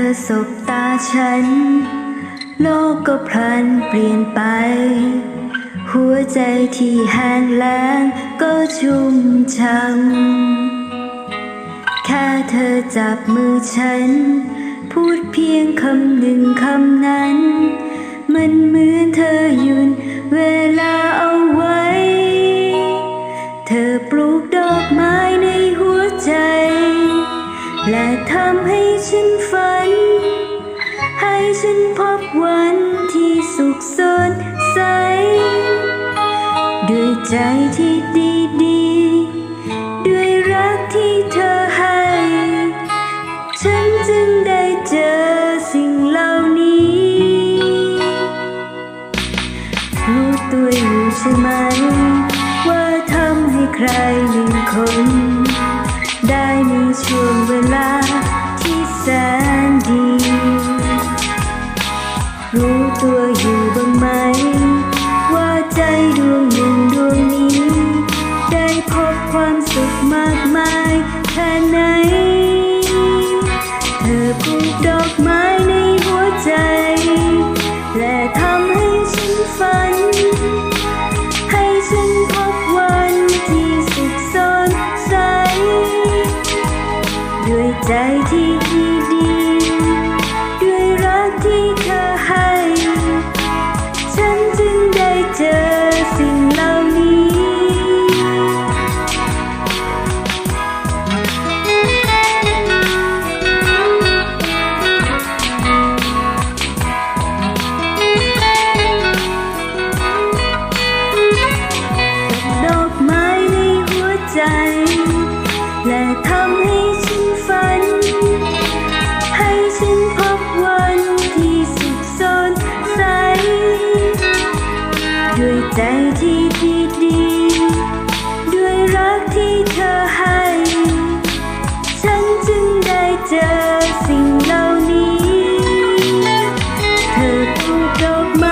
อสบตาฉัน โลกก็พลันเปลี่ยนไป หัวใจที่แห้งแล้งก็ชุ่มช่ำแค่เธอจับมือฉัน พูดเพียงคำหนึ่งคำนั้น มันเหมือนเธอยุดเวลา ทำให้ฉันฝัน ให้ฉันพบวันที่สุขสดใส ด้วยใจที่ดีดีด้วยรักที่เธอให้ ฉันจึงได้เจอสิ่งเหล่านี้รู้ตัวอยู่ใช่ไหม ว่าทำให้ใครหนึ่งคน ได้มีช่วง ด้ว ใจที่ดีดี ด้วยรักที่เธอให้ ฉันจึงได้เจอสิ่งเหล่านี้ เธอปลูกดอกไม้